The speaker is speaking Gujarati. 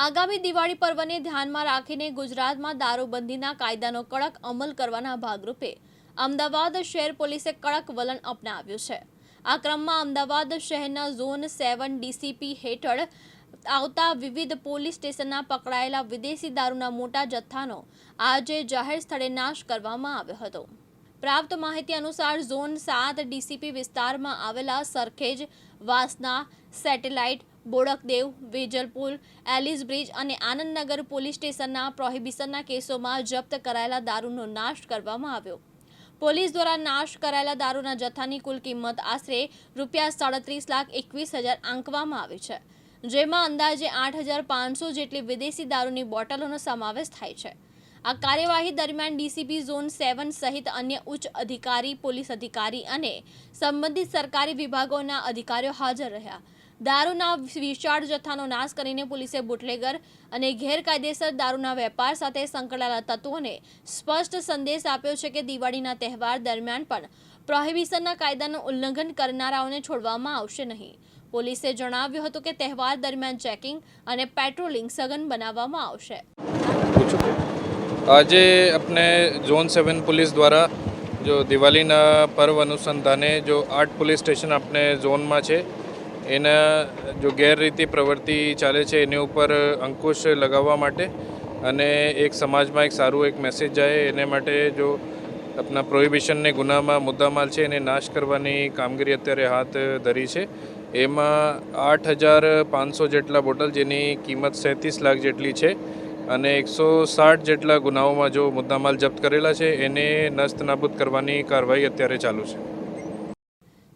આગામી દિવાળી પર્વને ધ્યાનમાં રાખીને ગુજરાતમાં દારૂબંધીના કાયદાનો કડક અમલ કરવાના ભાગરૂપે અમદાવાદ શહેર પોલીસે કડક વલણ અપનાવ્યું છે. આ ક્રમમાં અમદાવાદ શહેરના ઝોન સેવન ડીસીપી હેઠળ આવતા વિવિધ પોલીસ સ્ટેશનના પકડાયેલા વિદેશી દારૂના મોટા જથ્થાનો આજે જાહેર સ્થળે નાશ કરવામાં આવ્યો હતો. પ્રાપ્ત માહિતી અનુસાર ઝોન સાત ડીસીપી વિસ્તારમાં આવેલા Sarkhej Vasna satellite Bodakdev, Vejalpur, Ellis bridge અને આનંદનગર પોલીસ સ્ટેશનના પ્રોહિબિશનના કેસોમાં જપ્ત કરાયેલા દારૂનો નાશ કરવામાં આવ્યો. પોલીસ દ્વારા નાશ કરાયેલા દારૂના જથ્થાની કુલ કિંમત આશરે રૂપિયા સાડત્રીસ લાખ એકવીસ હજાર આંકવામાં આવી છે, જેમાં અંદાજે આઠ હજાર પાંચસો જેટલી વિદેશી દારૂની બોટલોનો સમાવેશ થાય છે. આ કાર્યવાહી દરમિયાન ડીસીપી ઝોન સેવન સહિત અન્ય ઉચ્ચ અધિકારી, પોલીસ અધિકારી અને સંબંધિત સરકારી વિભાગોના અધિકારીઓ હાજર રહ્યા. દારૂના વિશાળ જથ્થાનો નાશ કરીને પોલીસે બુટલેગર અને ગેરકાયદેસર દારૂના વેપાર સાથે સંકળાયેલા તત્વોને સ્પષ્ટ સંદેશ આપ્યો છે કે દિવાળીના તહેવાર દરમિયાન પણ પ્રોહિબિશનના કાયદાનું ઉલ્લંઘન કરનારાઓને છોડવામાં આવશે નહીં. પોલીસે જણાવ્યું હતું કે તહેવાર દરમિયાન ચેકિંગ અને પેટ્રોલિંગ સઘન બનાવવામાં આવશે. આજે આપણે ઝોન સેવન પોલીસ દ્વારા જો દિવાળીના પર્વ અનુસંધાને જો આઠ પોલીસ સ્ટેશન આપણે ઝોનમાં છે એના જો ગેરરીતિ પ્રવૃત્તિ ચાલે છે, એની ઉપર અંકુશ લગાવવા માટે અને એક સમાજમાં એક સારું એક મેસેજ જાય, એને માટે જો આપણા પ્રોહિબિશનને ગુનામાં, મુદ્દામાલ છે, એને નાશ કરવાની કામગીરી અત્યારે હાથ ધરી છે. એમાં આઠ હજાર પાંચસો જેટલા બોટલ, જેની કિંમત સેંત્રીસ લાખ જેટલી છે અને એકસો સાઠ જેટલા ગુનાઓમાં જો મુદ્દામાલ જપ્ત કરેલા છે, એને નસ્ત નાબૂદ કરવાની કાર્યવાહી અત્યારે ચાલુ છે.